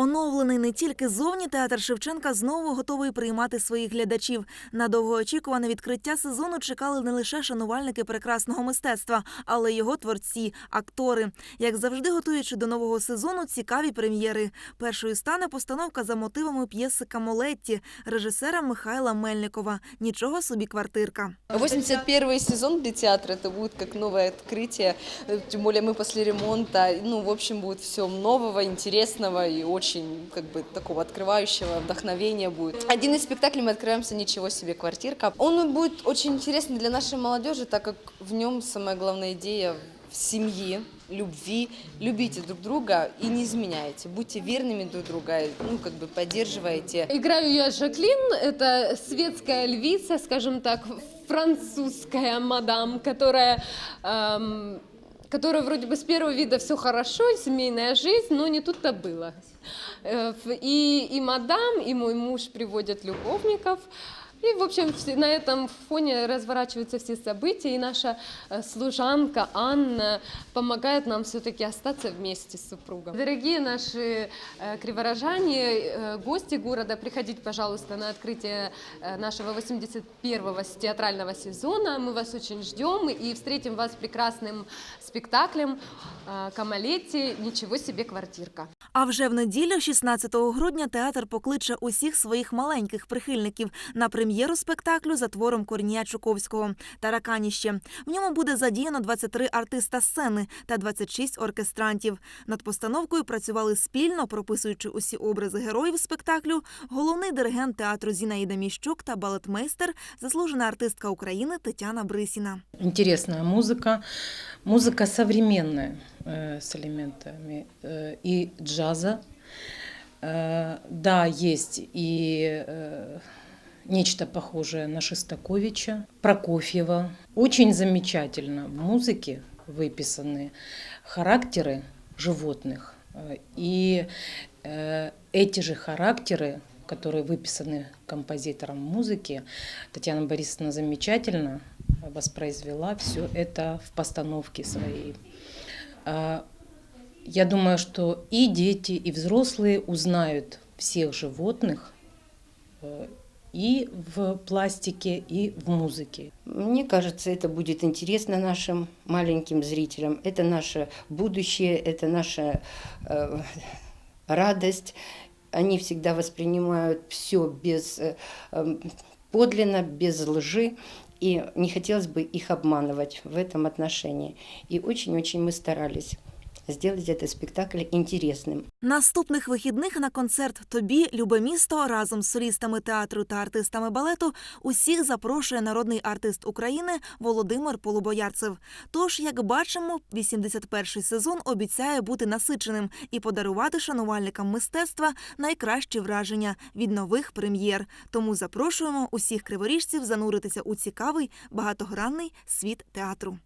Оновлений не тільки зовні театр Шевченка знову готовий приймати своїх глядачів. На довгоочікуване відкриття сезону чекали не лише шанувальники прекрасного мистецтва, але й його творці, актори. Як завжди, готуючи до нового сезону цікаві прем'єри. Першою стане постановка за мотивами п'єси Камолетті режисера Михайла Мельникова. Нічого собі квартирка. 81 сезон для театра это будет как новое открытие, Э, тем более мы после ремонта, ну, в общем, будет все нового, интересного и очень, как бы, такого открывающего вдохновения будет. Один из спектаклей мы открываемся «Ничего себе, квартирка». Он будет очень интересный для нашей молодежи, так как в нем самая главная идея в семье, любви. Любите друг друга и не изменяйте. Будьте верными друг друга, ну, как бы поддерживайте. Играю я Жаклин, это светская львица, скажем так, французская мадам, которая, эм, которая вроде бы с первого вида все хорошо, семейная жизнь, но не тут-то было. Э, И, и мадам, и мой муж приводят любовников. И, в общем, на этом фоне разворачиваются все события, и наша э, служанка Анна помогает нам все-таки остаться вместе с супругом. Дорогие наши э, криворожане, э, гости города, приходите, пожалуйста, на открытие нашего 81-го с- театрального сезона. Мы вас очень ждем и встретим вас прекрасным спектаклем Камалетти «Ничего себе, квартирка». А вже в неділю, 16 грудня, театр покличе усіх своїх маленьких прихильників на прем'єру спектаклю за твором Корнія Чуковського «Тараканіще». В ньому буде задіяно 23 артиста сцени та 26 оркестрантів. Над постановкою працювали спільно, прописуючи усі образи героїв спектаклю, головний диригент театру Зінаїда Міщук та балетмейстер, заслужена артистка України Тетяна Брисіна. Интересная музыка, музыка современная э, С элементами э, и джаза. Э, да, есть и э, нечто похожее на Шестаковича, Прокофьева. Очень замечательно в музыке выписаны характеры животных. Э, И э, эти же характеры, которые выписаны композитором музыки, Татьяна Борисовна замечательно воспроизвела все это в постановке своей. А, Я думаю, что и дети, и взрослые узнают всех животных э, и в пластике, и в музыке. Мне кажется, это будет интересно нашим маленьким зрителям. Это наше будущее, это наша э, радость. Они всегда воспринимают все без э, эм, подлинно, без лжи. И не хотелось бы их обманывать в этом отношении. И очень-очень мы старались сделать этот спектакль интересным. Наступних вихідних на концерт Тобі, любе місто разом з солістами театру та артистами балету усіх запрошує народний артист України Володимир Полубоярцев. Тож, як бачимо, 81-й сезон обіцяє бути насиченим і подарувати шанувальникам мистецтва найкращі враження від нових прем'єр. Тому запрошуємо усіх криворіжців зануритися у цікавий багатогранний світ театру.